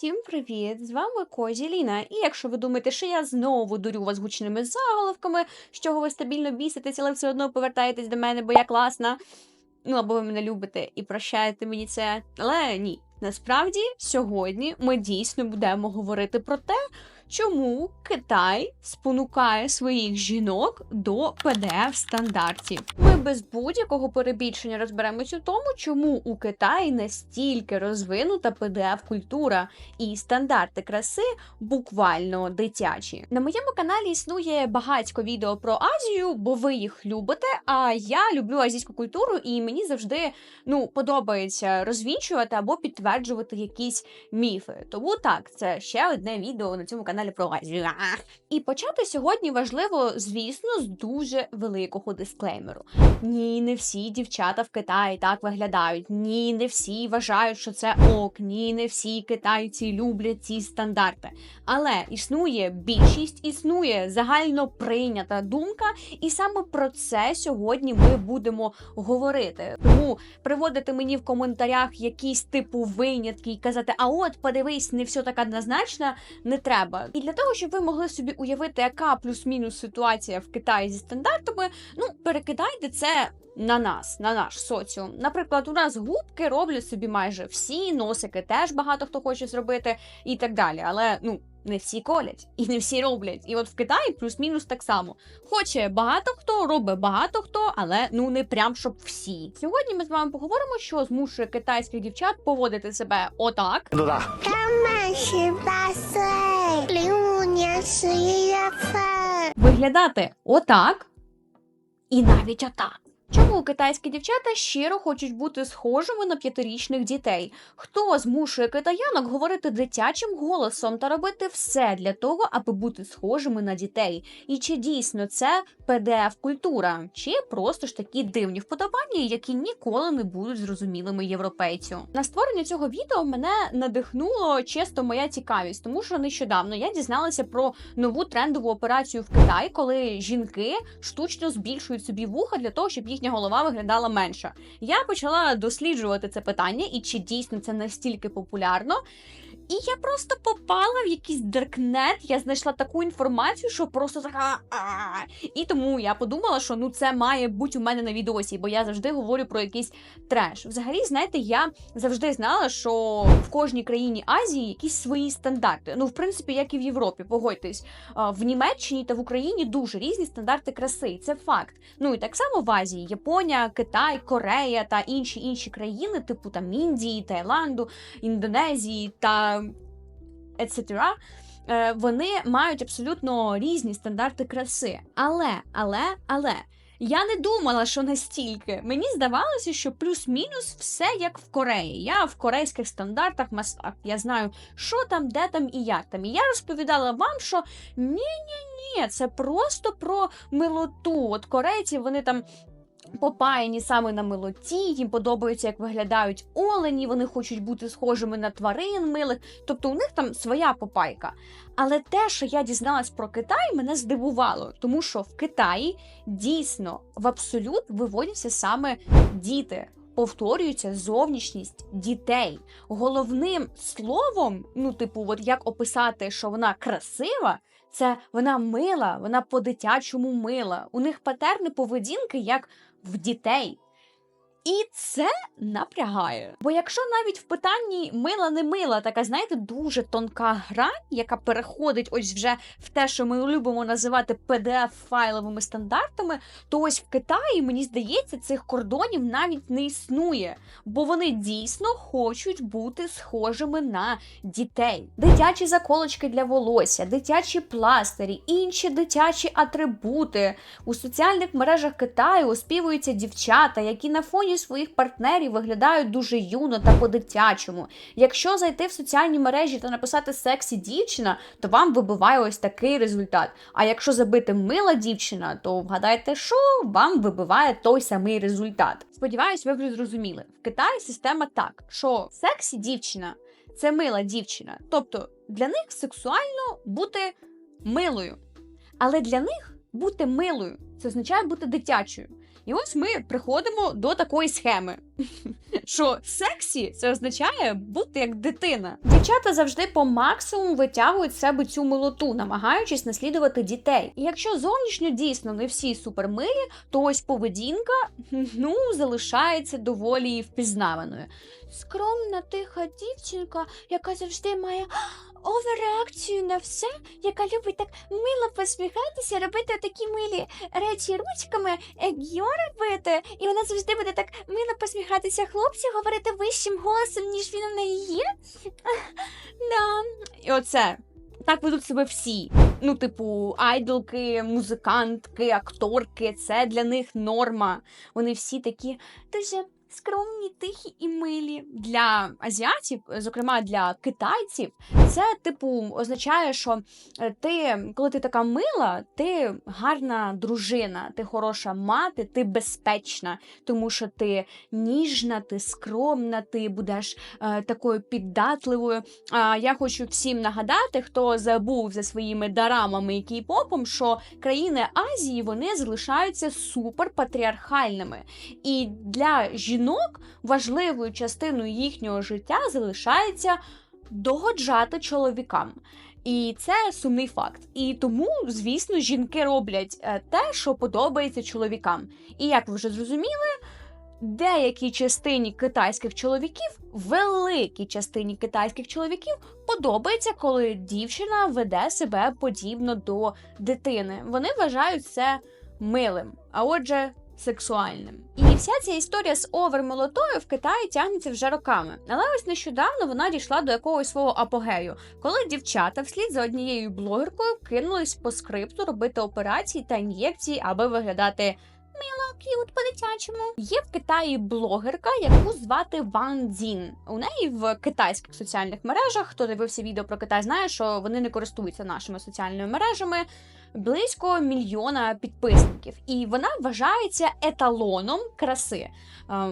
Всім привіт! З вами Козі Ліна. І якщо ви думаєте, що я знову дурю вас гучними заголовками, з чого ви стабільно біситесь, але все одно повертаєтесь до мене, бо я класна. Ну або ви мене любите і прощаєте мені це. Але ні. Насправді, сьогодні ми дійсно будемо говорити про те, чому Китай спонукає своїх жінок до pdf стандартів. Без будь-якого перебільшення розберемось у тому, чому у Китаї настільки розвинута pdf культура і стандарти краси буквально дитячі. На моєму каналі існує багатько відео про Азію, бо ви їх любите. А я люблю азійську культуру, і мені завжди ну подобається розвінчувати або підтверджувати якісь міфи. Тому так, це ще одне відео на цьому каналі про Азію. І почати сьогодні важливо, звісно, з дуже великого дисклеймеру. Ні, не всі дівчата в Китаї так виглядають. Ні, не всі вважають, що це ок. Ні, не всі китайці люблять ці стандарти. Але існує більшість, існує загально прийнята думка, і саме про це сьогодні ми будемо говорити. Тому приводити мені в коментарях якісь типу винятки і казати, а от подивись, не все так однозначно, не треба. І для того, щоб ви могли собі уявити, яка плюс-мінус ситуація в Китаї зі стандартами, ну перекидайте це це на нас, на наш соціум. Наприклад, у нас губки роблять собі майже всі, носики теж багато хто хоче зробити і так далі. Але ну. Не всі колять і не всі роблять. І от в Китаї плюс-мінус так само. Хоче багато хто, робить багато хто, але ну не прям щоб всі. Сьогодні ми з вами поговоримо, що змушує китайських дівчат поводити себе отак. Ну Виглядати отак і навіть отак. Чому китайські дівчата щиро хочуть бути схожими на п'ятирічних дітей? Хто змушує китаянок говорити дитячим голосом та робити все для того, аби бути схожими на дітей? І чи дійсно це pdf культура, чи просто ж такі дивні вподобання, які ніколи не будуть зрозумілими європейцю? На створення цього відео мене надихнуло чисто моя цікавість, тому що нещодавно я дізналася про нову трендову операцію в Китаї, коли жінки штучно збільшують собі вуха для того, щоб їхня голова виглядала менша. Я почала досліджувати це питання, і чи дійсно це настільки популярно. І я просто попала в якийсь даркнет, я знайшла таку інформацію, що просто така. І тому я подумала, що ну це має бути у мене на відосі, бо я завжди говорю про якийсь треш. Взагалі, знаєте, я завжди знала, що в кожній країні Азії якісь свої стандарти. Ну, в принципі, як і в Європі, погодьтесь. В Німеччині та в Україні дуже різні стандарти краси. Це факт. Ну і так само в Азії Японія, Китай, Корея та інші інші країни, типу там Індії, Таїланду, Індонезії та etc., е, вони мають абсолютно різні стандарти краси. Але, але, але. Я не думала, що настільки. Мені здавалося, що плюс-мінус все як в Кореї. Я в корейських стандартах масак. Я знаю, що там, де там і як там. І я розповідала вам, що ні-ні-ні, це просто про милоту. От корейці вони там попаяні саме на милоті, їм подобається, як виглядають олені, вони хочуть бути схожими на тварин милих. Тобто у них там своя попайка. Але те, що я дізналась про Китай, мене здивувало, тому що в Китаї дійсно в абсолют виводяться саме діти. Повторюється зовнішність дітей. Головним словом, ну, типу, от як описати, що вона красива, це вона мила, вона по-дитячому мила. У них патерни поведінки як в дітей. І це напрягає. Бо якщо навіть в питанні мила не мила, така, знаєте, дуже тонка грань, яка переходить ось вже в те, що ми любимо називати PDF-файловими стандартами, то ось в Китаї, мені здається, цих кордонів навіть не існує, бо вони дійсно хочуть бути схожими на дітей. Дитячі заколочки для волосся, дитячі пластирі, інші дитячі атрибути. У соціальних мережах Китаю оспівуються дівчата, які на фоні своїх партнерів виглядають дуже юно та по-дитячому. Якщо зайти в соціальні мережі та написати сексі дівчина, то вам вибиває ось такий результат. А якщо забити мила дівчина, то вгадайте, що вам вибиває той самий результат. Сподіваюсь, ви вже зрозуміли. В Китаї система так, що сексі дівчина це мила дівчина. Тобто для них сексуально бути милою. Але для них бути милою це означає бути дитячою. І ось ми приходимо до такої схеми. Що сексі це означає бути як дитина. Дівчата завжди по максимуму витягують з себе цю милоту, намагаючись наслідувати дітей. І якщо зовнішньо дійсно не всі супермилі, то ось поведінка ну залишається доволі впізнаваною. Скромна, тиха дівчинка, яка завжди має оверреакцію на все, яка любить так мило посміхатися, робити такі милі речі ручками, як йо робити, і вона завжди буде так мило посміхатися хлопцю, говорити вищим голосом, ніж він у неї є. Да. І оце. Так ведуть себе всі. Ну, типу, айдолки, музикантки, акторки, це для них норма. Вони всі такі дуже скромні, тихі і милі. Для азіатів, зокрема для китайців, це типу означає, що е, ти, коли ти така мила, ти гарна дружина, ти хороша мати, ти безпечна, тому що ти ніжна, ти скромна, ти будеш е, такою піддатливою. А я хочу всім нагадати, хто забув за своїми дарамами і кей-попом, що країни Азії вони залишаються суперпатріархальними. І для жінок важливою частиною їхнього життя залишається догоджати чоловікам. І це сумний факт. І тому, звісно, жінки роблять е, те, що подобається чоловікам. І як ви вже зрозуміли, деякій частині китайських чоловіків, великій частині китайських чоловіків, подобається, коли дівчина веде себе подібно до дитини. Вони вважають це милим, а отже, сексуальним. І вся ця історія з овермолотою в Китаї тягнеться вже роками. Але ось нещодавно вона дійшла до якогось свого апогею, коли дівчата вслід за однією блогеркою кинулись по скрипту робити операції та ін'єкції, аби виглядати к'ют по-дитячому. Є в Китаї блогерка, яку звати Ван Дзін. У неї в китайських соціальних мережах, хто дивився відео про Китай, знає, що вони не користуються нашими соціальними мережами. Близько мільйона підписників, і вона вважається еталоном краси. Е,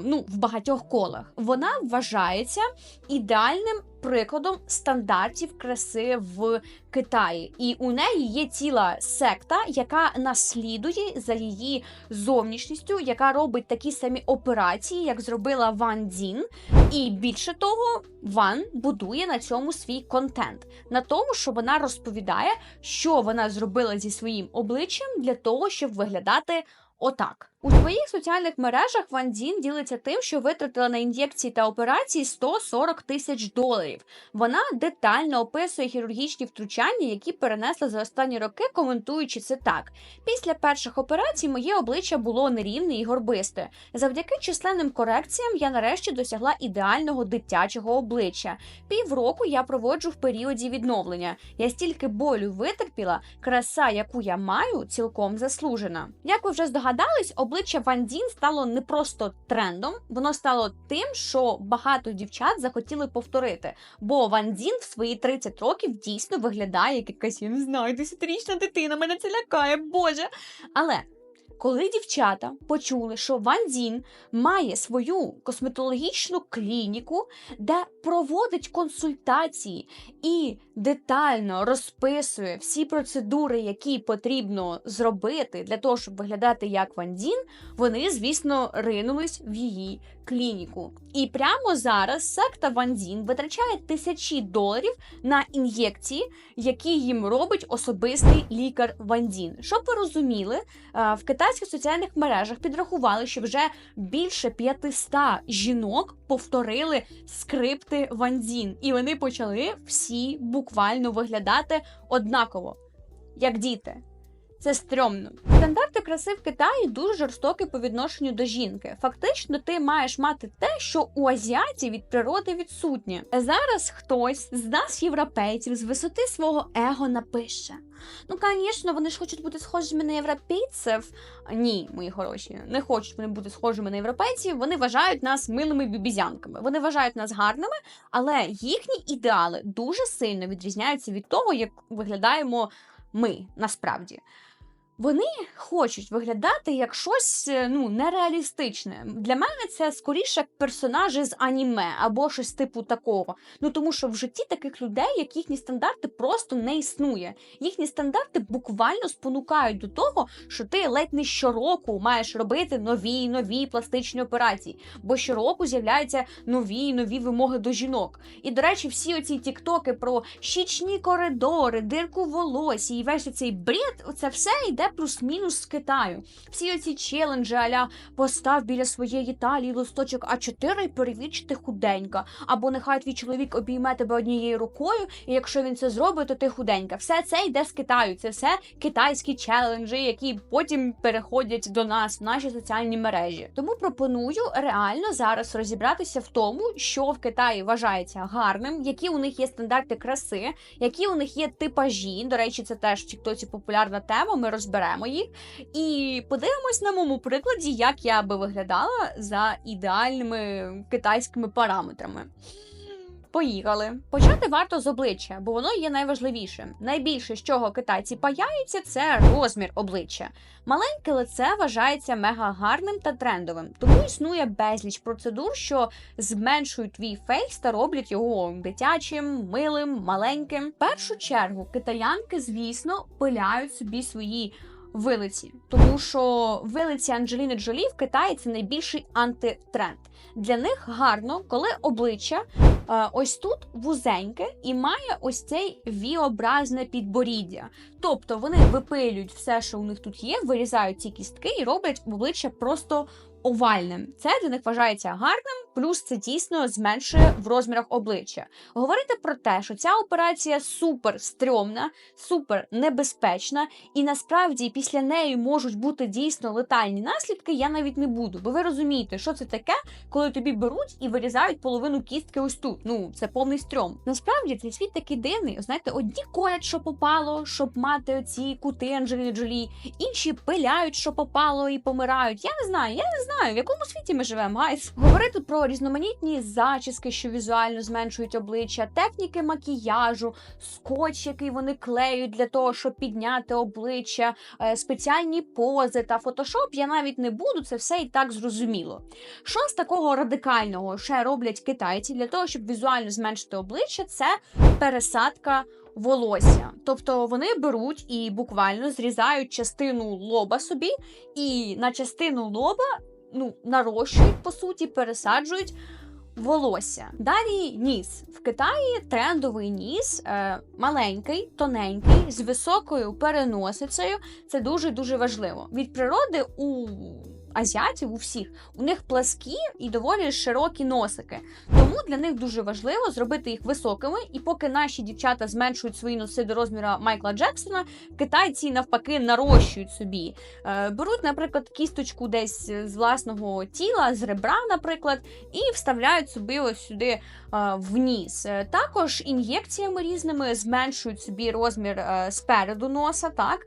ну, в багатьох колах. Вона вважається ідеальним прикладом стандартів краси в Китаї. І у неї є ціла секта, яка наслідує за її зовнішністю, яка робить такі самі операції, як зробила Ван Дзін. І більше того, Ван будує на цьому свій контент, на тому, що вона розповідає, що вона зробила зі своїм обличчям для того, щоб виглядати отак. У своїх соціальних мережах Ван Дзін ділиться тим, що витратила на ін'єкції та операції 140 тисяч доларів. Вона детально описує хірургічні втручання, які перенесла за останні роки, коментуючи це так: після перших операцій моє обличчя було нерівне і горбисте. Завдяки численним корекціям я нарешті досягла ідеального дитячого обличчя. Півроку я проводжу в періоді відновлення. Я стільки болю витерпіла, краса, яку я маю, цілком заслужена. Як ви вже здогадались, обличчя Ван Дін стало не просто трендом, воно стало тим, що багато дівчат захотіли повторити. Бо Ван Дін в свої 30 років дійсно виглядає як якась, я не знаю, десятирічна дитина. Мене це лякає, боже. Але. Коли дівчата почули, що Ван Дзін має свою косметологічну клініку, де проводить консультації і детально розписує всі процедури, які потрібно зробити для того, щоб виглядати як Ван Дзін, вони, звісно, ринулись в її клініку. І прямо зараз секта Ван Дін витрачає тисячі доларів на ін'єкції, які їм робить особистий лікар Ван Дін. Щоб ви розуміли, е, в китайських соціальних мережах підрахували, що вже більше 500 жінок повторили скрипти Ван Дін, і вони почали всі буквально виглядати однаково, як діти. Це стрьомно. Стандарти краси в Китаї дуже жорстокі по відношенню до жінки. Фактично, ти маєш мати те, що у азіатів від природи відсутнє. Зараз хтось з нас, європейців, з висоти свого его напише. Ну, звісно, вони ж хочуть бути схожими на європейців. Ні, мої хороші, не хочуть вони бути схожими на європейців. Вони вважають нас милими бібізянками. Вони вважають нас гарними, але їхні ідеали дуже сильно відрізняються від того, як виглядаємо ми насправді. Вони хочуть виглядати як щось е, ну нереалістичне. Для мене це скоріше персонажі з аніме або щось типу такого. Ну тому що в житті таких людей, як їхні стандарти, просто не існує. Їхні стандарти буквально спонукають до того, що ти ледь не щороку маєш робити нові нові пластичні операції, бо щороку з'являються нові нові вимоги до жінок. І до речі, всі оці тіктоки про щічні коридори, дирку в волосі і весь цей бред, це все йде плюс-мінус з Китаю. Всі оці челенджі аля постав біля своєї талії листочок А4 і перевір, чи ти худенька. Або нехай твій чоловік обійме тебе однією рукою, і якщо він це зробить, то ти худенька. Все це йде з Китаю. Це все китайські челенджі, які потім переходять до нас в наші соціальні мережі. Тому пропоную реально зараз розібратися в тому, що в Китаї вважається гарним, які у них є стандарти краси, які у них є типажі. До речі, це теж в Тіктоці популярна тема. Ми розберемо їх і подивимось на моєму прикладі, як я би виглядала за ідеальними китайськими параметрами. Поїхали. Почати варто з обличчя, бо воно є найважливішим. Найбільше, з чого китайці паяються, це розмір обличчя. Маленьке лице вважається мега гарним та трендовим, тому існує безліч процедур, що зменшують твій фейс та роблять його дитячим, милим, маленьким. В першу чергу китаянки, звісно, пиляють собі свої. Вилиці, тому що вилиці Анджеліни Джолі в Китаї це найбільший антитренд. Для них гарно, коли обличчя ось тут вузеньке і має ось цей віобразне підборіддя. Тобто вони випилюють все, що у них тут є, вирізають ці кістки і роблять обличчя просто овальним. Це для них вважається гарним, плюс це дійсно зменшує в розмірах обличчя. Говорити про те, що ця операція супер стрьомна, супер небезпечна, і насправді після неї можуть бути дійсно летальні наслідки, я навіть не буду. Бо ви розумієте, що це таке, коли тобі беруть і вирізають половину кістки ось тут. Ну це повний стрьом. Насправді цей світ такий дивний. Знаєте, одні колять, що попало, щоб мати оці кути Анджеліни Джолі, інші пиляють, що попало, і помирають. Я не знаю, я не знаю, в якому світі ми живемо, гайс. Говорити про різноманітні зачіски, що візуально зменшують обличчя, техніки макіяжу, скотч, який вони клеють для того, щоб підняти обличчя, е, спеціальні пози та фотошоп. Я навіть не буду, це все і так зрозуміло. Що з такого радикального ще роблять китайці для того, щоб візуально зменшити обличчя, це пересадка. Волосся, тобто вони беруть і буквально зрізають частину лоба собі, і на частину лоба ну, нарощують, по суті, пересаджують волосся. Далі ніс. В Китаї трендовий ніс е, маленький, тоненький, з високою переносицею. Це дуже-дуже важливо. Від природи у азіатів, у всіх, у них пласкі і доволі широкі носики. Тому для них дуже важливо зробити їх високими. І поки наші дівчата зменшують свої носи до розміра Майкла Джексона, китайці навпаки нарощують собі. Е, беруть, наприклад, кісточку десь з власного тіла, з ребра, наприклад, і вставляють собі ось сюди е, в ніс. Е, Також ін'єкціями різними зменшують собі розмір спереду носа, так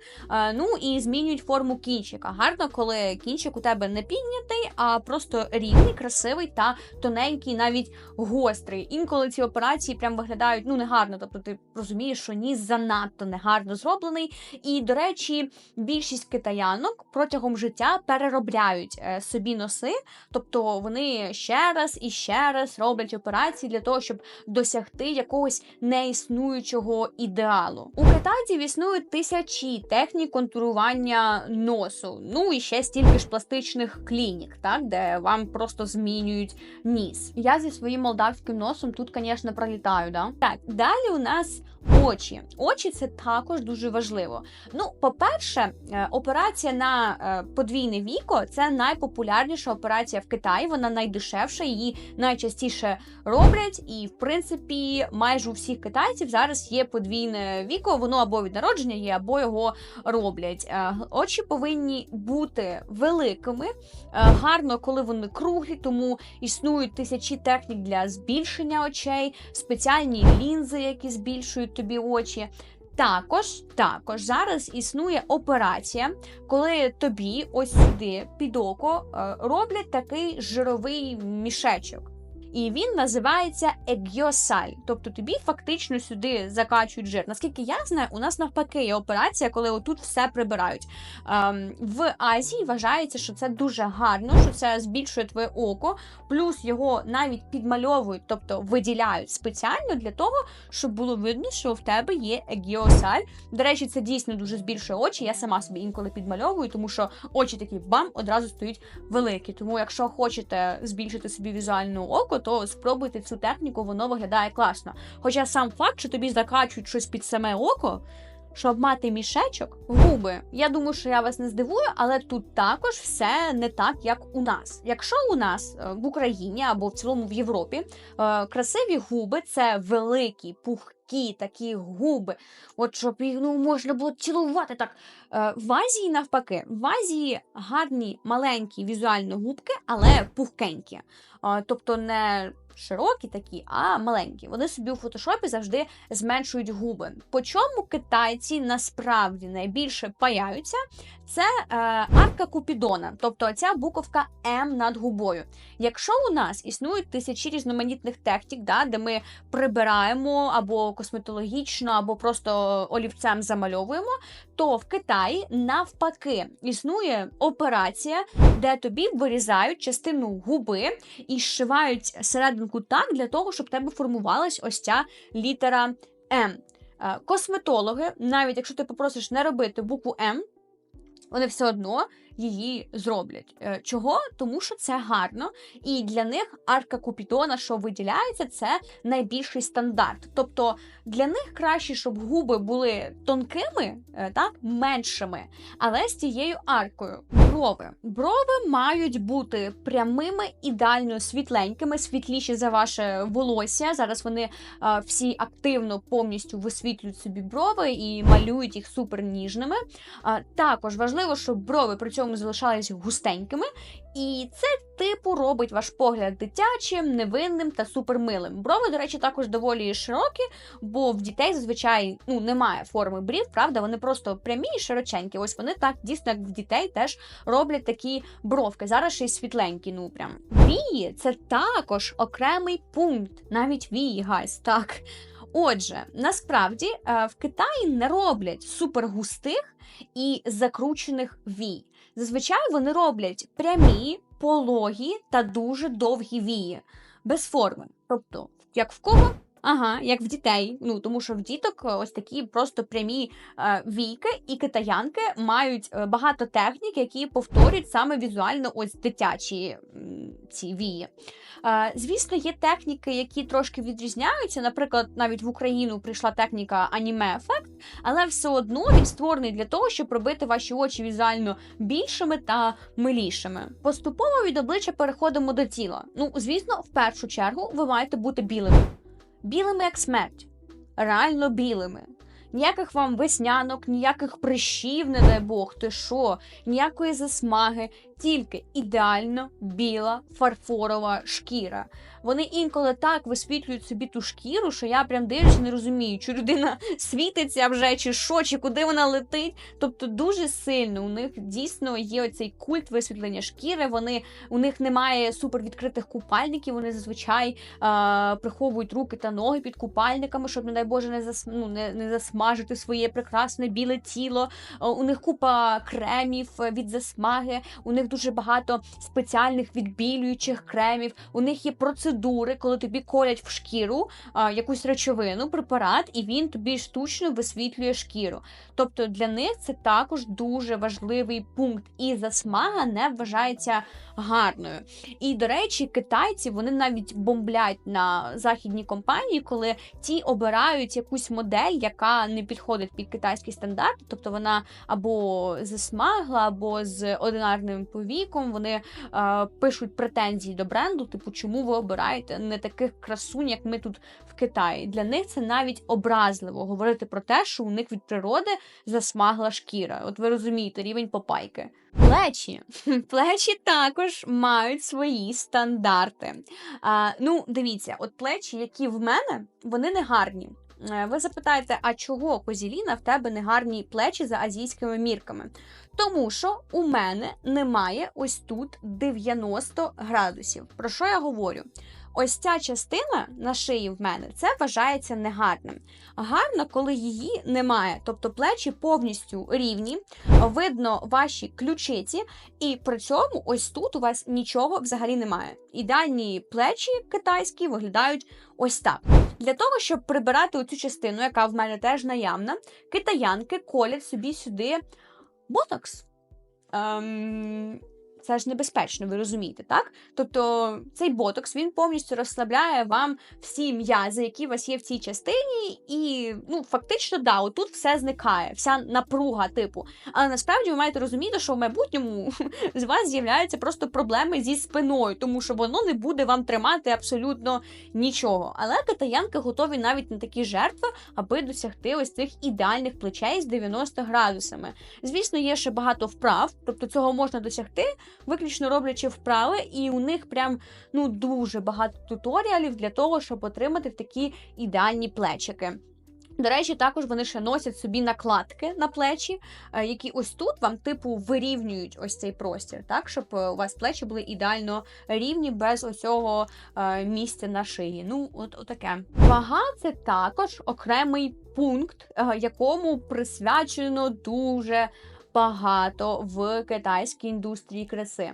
ну і змінюють форму кінчика. Гарно, коли кінчик у тебе не піднятий, а просто рівний, красивий та тоненький, навіть гострий. Інколи ці операції прям виглядають ну негарно. Тобто ти розумієш, що ніс занадто негарно зроблений. І, до речі, більшість китаянок протягом життя переробляють е, собі носи, тобто вони ще раз і ще раз роблять операції для того, щоб досягти якогось неіснуючого ідеалу. У китайців існують тисячі технік контурування носу. Ну і ще стільки ж пластичних клінік, так де вам просто змінюють ніс. Я зі своїм молдавським носом тут, звісно, пролітаю. Да? Так, далі у нас очі. Очі це також дуже важливо. Ну, по-перше, е, операція на е, подвійне віко це найпопулярніша операція в Китаї. Вона найдешевша, її найчастіше роблять. І, в принципі, майже у всіх китайців зараз є подвійне віко. Воно або від народження є, або його роблять. Е, Очі повинні бути великими. Гарно, коли вони круглі, тому існують тисячі технік для збільшення очей, спеціальні лінзи, які збільшують тобі очі. Також, також зараз існує операція, коли тобі ось сюди під око е, роблять такий жировий мішечок. І він називається егьосаль. Тобто тобі фактично сюди закачують жир. Наскільки я знаю, у нас навпаки є операція, коли отут все прибирають. Ем, в Азії вважається, що це дуже гарно, що це збільшує твоє око, плюс його навіть підмальовують, тобто виділяють спеціально для того, щоб було видно, що в тебе є егіосаль. До речі, це дійсно дуже збільшує очі. Я сама собі інколи підмальовую, тому що очі такі бам одразу стають великі. Тому, якщо хочете збільшити собі візуальне око, то спробуйте цю техніку, воно виглядає класно. Хоча сам факт, що тобі закачують щось під саме око. Щоб мати мішечок, губи. Я думаю, що я вас не здивую, але тут також все не так, як у нас. Якщо у нас е, в Україні або в цілому в Європі е, красиві губи це великі, пухкі такі губи. От щоб їх ну, можна було цілувати так. Е, В Азії навпаки, в Азії гарні маленькі візуально губки, але пухкенькі. Тобто не широкі такі, а маленькі. Вони собі у фотошопі завжди зменшують губи. По чому китайці насправді найбільше паяються? Це е, арка Купідона, тобто ця буковка М над губою. Якщо у нас існують тисячі різноманітних технік, да, де ми прибираємо або косметологічно, або просто олівцем замальовуємо, то в Китаї навпаки існує операція, де тобі вирізають частину губи і зшивають серединку так для того, щоб в тебе формувалась ось ця літера М. Е, Косметологи, навіть якщо ти попросиш не робити букву М, вони все одно її зроблять. Е, Чого? Тому що це гарно, і для них арка Купідона, що виділяється, це найбільший стандарт. Тобто для них краще, щоб губи були тонкими, е, так, меншими, але з тією аркою. Брови. Брови мають бути прямими, ідеально світленькими, світліші за ваше волосся. Зараз вони е, всі активно повністю висвітлюють собі брови і малюють їх супер ніжними. А, також важливо, щоб брови при цьому залишались густенькими, і це типу робить ваш погляд дитячим, невинним та супермилим. Брови, до речі, також доволі широкі, бо в дітей зазвичай ну немає форми брів, правда, вони просто прямі і широченькі. Ось вони так дійсно, як в дітей, теж роблять такі бровки. Зараз ще й світленькі. Ну прям вії це також окремий пункт, навіть вії, гайс, так. Отже, насправді е, в Китаї не роблять супергустих і закручених вій. Зазвичай вони роблять прямі, пологі та дуже довгі вії, без форми. Тобто, як в кого? Ага, як в дітей. Ну тому що в діток е, ось такі просто прямі е, війки, і китаянки мають е, багато технік, які повторюють саме візуально ось дитячі ці вії. Е, звісно, є техніки, які трошки відрізняються. Наприклад, навіть в Україну прийшла техніка аніме ефект, але все одно він створений для того, щоб робити ваші очі візуально більшими та милішими. Поступово від обличчя переходимо до тіла. Ну, звісно, в першу чергу ви маєте бути білими. Білими як смерть, реально білими. Ніяких вам веснянок, ніяких прищів, не дай Бог, ти що, ніякої засмаги, тільки ідеально біла фарфорова шкіра. Вони інколи так висвітлюють собі ту шкіру, що я прям дивлюся, не розумію, чи людина світиться вже, чи що, чи куди вона летить. Тобто дуже сильно у них дійсно є оцей культ висвітлення шкіри. Вони у них немає супервідкритих купальників. Вони зазвичай е, приховують руки та ноги під купальниками, щоб, не дай Боже, не зас, ну, не, не засмажити своє прекрасне біле тіло. Е, у них купа кремів від засмаги. У них дуже багато спеціальних відбілюючих кремів. У них є процедури, коли тобі колять в шкіру а, якусь речовину, препарат, і він тобі штучно висвітлює шкіру. Тобто для них це також дуже важливий пункт, і засмага не вважається гарною. І до речі, китайці вони навіть бомблять на західні компанії, коли ті обирають якусь модель, яка не підходить під китайський стандарт, тобто вона або засмагла, або з одинарним повіком. Вони е, пишуть претензії до бренду, типу, чому ви обираєте не таких красунь, як ми тут в Китаї. Для них це навіть образливо говорити про те, що у них від природи засмагла шкіра. От ви розумієте, рівень попайки. Плечі. Плечі також мають свої стандарти. А, ну, дивіться, от плечі, які в мене, вони не гарні. Е, Ви запитаєте, а чого Козіліна в тебе не гарні плечі за азійськими мірками? Тому що у мене немає ось тут 90 градусів. Про що я говорю? ось ця частина на шиї в мене це вважається негарним. Гарно, коли її немає, тобто плечі повністю рівні, видно ваші ключиці, і при цьому ось тут у вас нічого взагалі немає. Ідеальні плечі китайські виглядають ось так. Для того, щоб прибирати оцю частину, яка в мене теж наявна, китаянки колять собі сюди ботокс. Ем, це ж небезпечно, ви розумієте, так? Тобто цей ботокс він повністю розслабляє вам всі м'язи, які у вас є в цій частині, і ну фактично, да, отут все зникає, вся напруга, типу. Але насправді ви маєте розуміти, що в майбутньому з вас з'являються просто проблеми зі спиною, тому що воно не буде вам тримати абсолютно нічого. Але китаянки готові навіть на такі жертви, аби досягти ось цих ідеальних плечей з 90 градусами. Звісно, є ще багато вправ, тобто цього можна досягти, виключно роблячи вправи, і у них прям ну дуже багато туторіалів для того, щоб отримати такі ідеальні плечики. До речі, також вони ще носять собі накладки на плечі, е, які ось тут вам, типу, вирівнюють ось цей простір, так, щоб е, у вас плечі були ідеально рівні без ось цього е, місця на шиї. Ну, от отаке. Вага це також окремий пункт, якому присвячено дуже багато в китайській індустрії краси.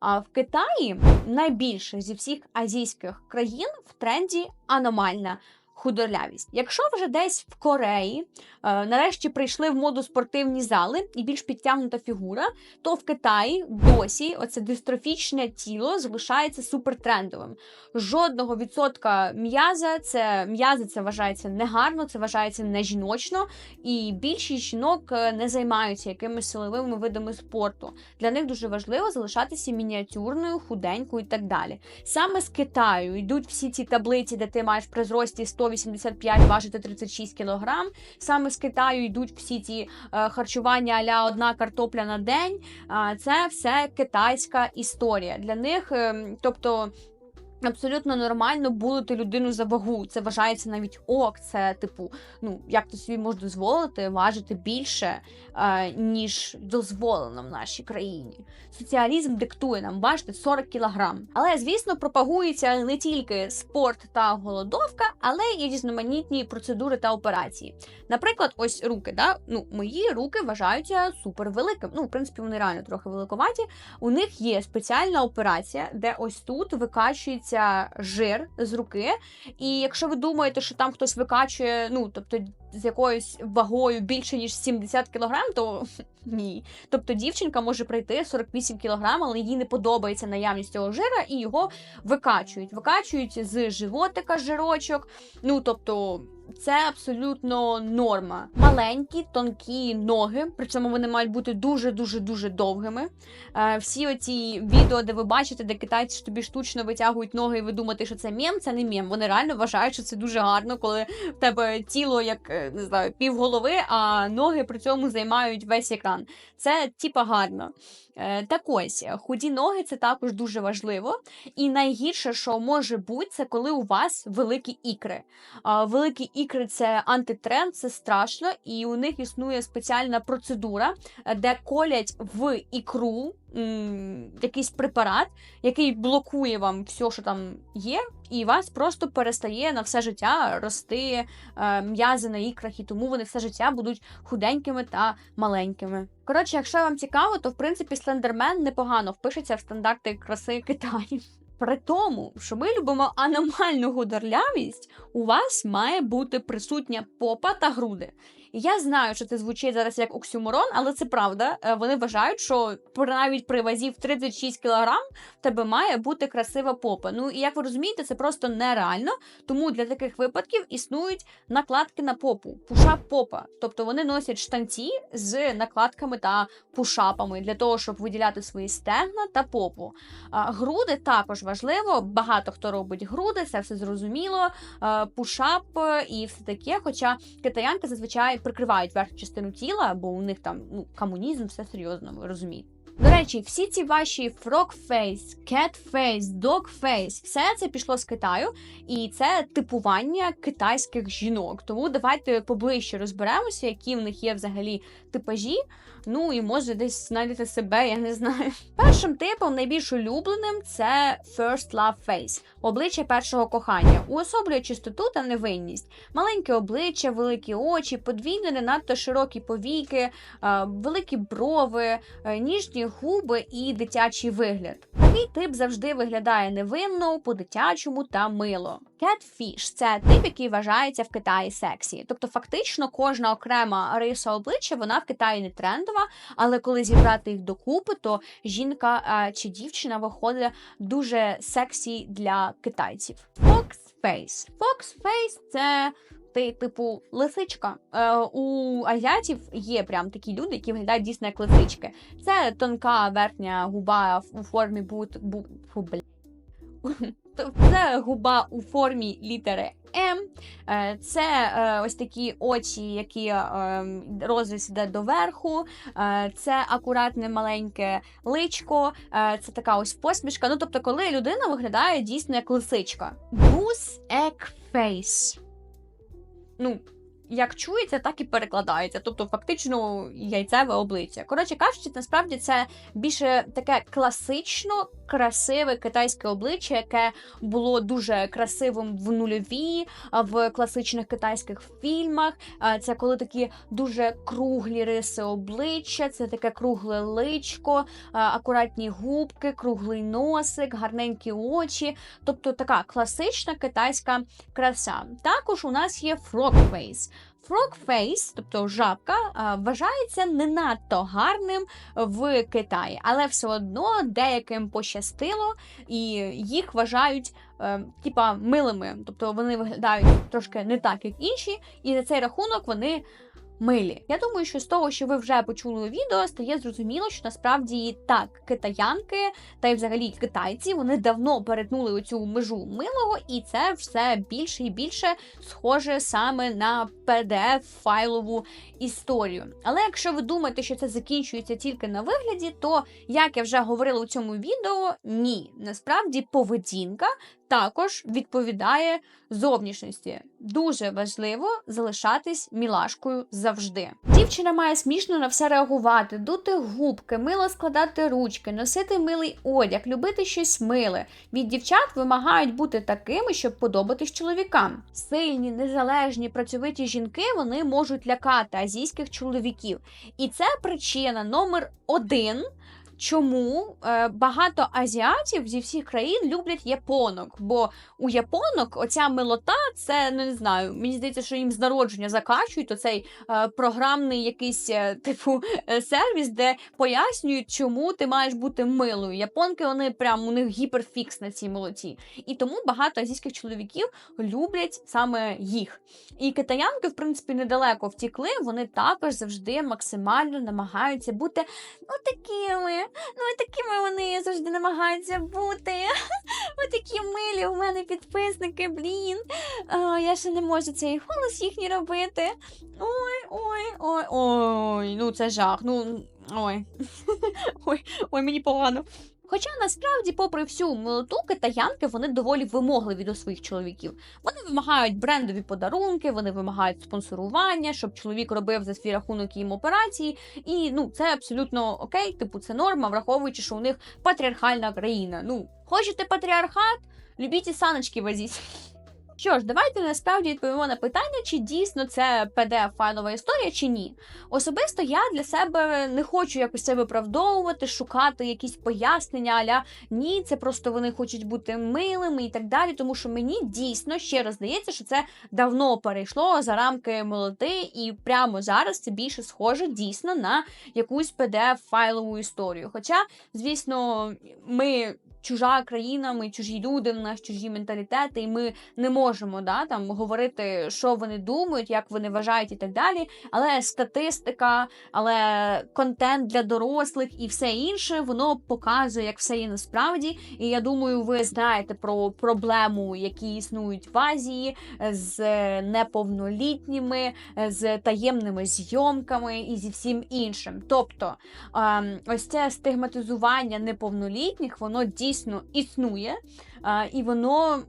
А в Китаї найбільше зі всіх азійських країн в тренді аномальна худорлявість. Якщо вже десь в Кореї е, нарешті прийшли в моду спортивні зали і більш підтягнута фігура, то в Китаї досі оце дистрофічне тіло залишається супертрендовим. Жодного відсотка м'яза, це м'язи це вважається негарно, це вважається не жіночно, і більшість жінок е, не займаються якимись силовими видами спорту. Для них дуже важливо залишатися мініатюрною, худенькою і так далі. Саме з Китаю йдуть всі ці таблиці, де ти маєш при зрості 185 важити 36 кг. Саме з Китаю йдуть всі ці е, харчування аля одна картопля на день. Це все китайська історія. Для них, ем, тобто. Абсолютно нормально булити людину за вагу. Це вважається навіть ок. Це типу, ну як ти собі можеш дозволити важити більше, е, ніж дозволено в нашій країні. Соціалізм диктує нам важити 40 кілограм. Але звісно, пропагується не тільки спорт та голодовка, але і різноманітні процедури та операції. Наприклад, ось руки. Да? Ну, мої руки вважаються супервеликими. Ну, в принципі, вони реально трохи великоваті. У них є спеціальна операція, де ось тут викачується жир з руки. І якщо ви думаєте, що там хтось викачує, ну тобто з якоюсь вагою більше ніж 70 кг, то ні. Тобто дівчинка може прийти 48 кг, але їй не подобається наявність цього жира, і його викачують. Викачують з животика жирочок. Ну тобто. Це абсолютно норма. Маленькі, тонкі ноги, причому вони мають бути дуже дуже дуже довгими. Е, всі оці відео, де ви бачите, де китайці тобі штучно витягують ноги, і ви думаєте, що це мєм, це не мєм. Вони реально вважають, що це дуже гарно, коли в тебе тіло як е, не знаю, півголови, а ноги при цьому займають весь екран. Це типа гарно. Е, Так ось, худі ноги це також дуже важливо. І найгірше, що може бути, це коли у вас великі ікри. Великі ікри це антитренд, це страшно, і у них існує спеціальна процедура, е, де колять в ікру якийсь препарат, який блокує вам все, що там є, і вас просто перестає на все життя рости е, м'язи на ікрах, і тому вони все життя будуть худенькими та маленькими. Коротше, якщо вам цікаво, то в принципі слендермен непогано впишеться в стандарти краси Китаю. При тому, що ми любимо аномальну худорлявість, у вас має бути присутня попа та груди. Я знаю, що це звучить зараз як оксюморон, але це правда. Е, Вони вважають, що навіть при вазі в 36 кг в тебе має бути красива попа. Ну і як ви розумієте, це просто нереально. Тому для таких випадків існують накладки на попу, пушап попа. Тобто вони носять штанці з накладками та пушапами для того, щоб виділяти свої стегна та попу. Груди також важливо. Багато хто робить груди, це все зрозуміло. А, пушап е, і все таке. Хоча китаянки зазвичай прикривають верхню частину тіла, бо у них там ну комунізм, все серйозно, ви розумієте. До речі, всі ці ваші frog-face, cat-face, dog-face, все це пішло з Китаю, і це типування китайських жінок. Тому давайте поближче розберемося, які в них є взагалі типажі. Ну і може десь знайдете себе, я не знаю. Першим типом, найбільш улюбленим, це first love face, обличчя першого кохання, уособлює чистоту та невинність. Маленьке обличчя, великі очі, подвійні не надто широкі повіки, е, великі брови, е, ніжні губи і дитячий вигляд. Такий тип завжди виглядає невинно, по-дитячому та мило. Catfish – це тип, який вважається в Китаї сексі. Тобто, фактично, кожна окрема риса обличчя вона в Китаї не трендова, але коли зібрати їх докупи, то жінка е, чи дівчина виходить дуже сексі для китайців. Foxface. Foxface – це ти, типу, лисичка. Е, у азіатів є прям такі люди, які виглядають дійсно як лисички. Це тонка верхня губа у формі бут, бу. Це губа у формі літери М. Е, Це е, ось такі очі, які е, розріз іде доверху. Це акуратне маленьке личко. Це така ось посмішка. Ну, тобто, коли людина виглядає дійсно як лисичка. Goose egg face. Ну, як чується, так і перекладається. Тобто, фактично, яйцеве обличчя. Коротше кажучи, насправді це більше таке класично красиве китайське обличчя, яке було дуже красивим в нульові, в класичних китайських фільмах. Це коли такі дуже круглі риси обличчя, це таке кругле личко, акуратні губки, круглий носик, гарненькі очі. Тобто така класична китайська краса. Також у нас є frogface. Frogface, тобто жабка, вважається не надто гарним в Китаї, але все одно деяким пощастило, і їх вважають е, типа милими. Тобто вони виглядають трошки не так, як інші, і за цей рахунок вони. Милі. Я думаю, що з того, що ви вже почули відео, стає зрозуміло, що насправді так, китаянки та й взагалі китайці вони давно перетнули оцю межу милого, і це все більше і більше схоже саме на pdf файлову історію. Але якщо ви думаєте, що це закінчується тільки на вигляді, то як я вже говорила у цьому відео, ні, насправді поведінка також відповідає зовнішності. Дуже важливо залишатись мілашкою завжди. Дівчина має смішно на все реагувати, дути губки, мило складати ручки, носити милий одяг, любити щось миле. Від дівчат вимагають бути такими, щоб подобатись чоловікам. Сильні, незалежні, працьовиті жінки вони можуть лякати азійських чоловіків. І це причина номер один. Чому е, багато азіатів зі всіх країн люблять японок? Бо у японок оця милота, це ну, не знаю. Мені здається, що їм з народження закачують оцей е, програмний якийсь е, типу сервіс, де пояснюють, чому ти маєш бути милою. Японки вони прям у них гіперфікс на цій милоті. І тому багато азійських чоловіків люблять саме їх. І китаянки, в принципі, недалеко втікли. Вони також завжди максимально намагаються бути ну такими. Ну, і такими вони завжди намагаються бути. Отакі такі милі у мене підписники, блін. А, я ще не можу цей голос їхній робити. Ой, ой, ой, ой. Ну це жах. Ну ой. Ой, ой, мені погано. Хоча насправді, попри всю милоту, китаянки вони доволі вимогливі до своїх чоловіків. Вони вимагають брендові подарунки, вони вимагають спонсорування, щоб чоловік робив за свій рахунок їм операції. І ну це абсолютно окей, типу це норма, враховуючи, що у них патріархальна країна. Ну, хочете патріархат? Любіть і саночки возіть. Що ж, давайте насправді відповімо на питання, чи дійсно це pdf файлова історія, чи ні. Особисто я для себе не хочу якось це виправдовувати, шукати якісь пояснення, аля ні, це просто вони хочуть бути милими і так далі. Тому що мені дійсно ще раз здається, що це давно перейшло за рамки молоти, і прямо зараз це більше схоже дійсно на якусь pdf файлову історію. Хоча, звісно, ми чужа країна, ми чужі люди, в нас чужі менталітети, і ми не можемо да, там, говорити, що вони думають, як вони вважають і так далі. Але статистика, але контент для дорослих і все інше, воно показує, як все є насправді. І я думаю, ви знаєте про проблему, які існують в Азії з неповнолітніми, з таємними зйомками і зі всім іншим. Тобто, ем, ось це стигматизування неповнолітніх, воно дійсно існує, е, і воно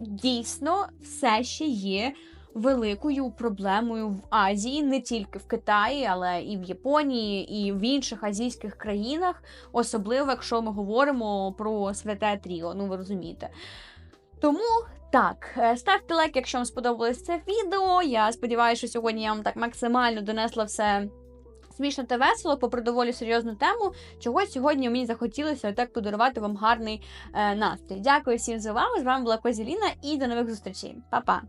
дійсно все ще є великою проблемою в Азії, не тільки в Китаї, але і в Японії, і в інших азійських країнах, особливо якщо ми говоримо про святе тріо. Ну ви розумієте. Тому. Так, е, ставте лайк, якщо вам сподобалось це відео. Я сподіваюся, що сьогодні я вам так максимально донесла все смішно та весело, попри доволі серйозну тему. чого сьогодні мені захотілося так подарувати вам гарний е, настрій. Дякую всім за увагу. З вами була Козіліна і до нових зустрічей. Па-па!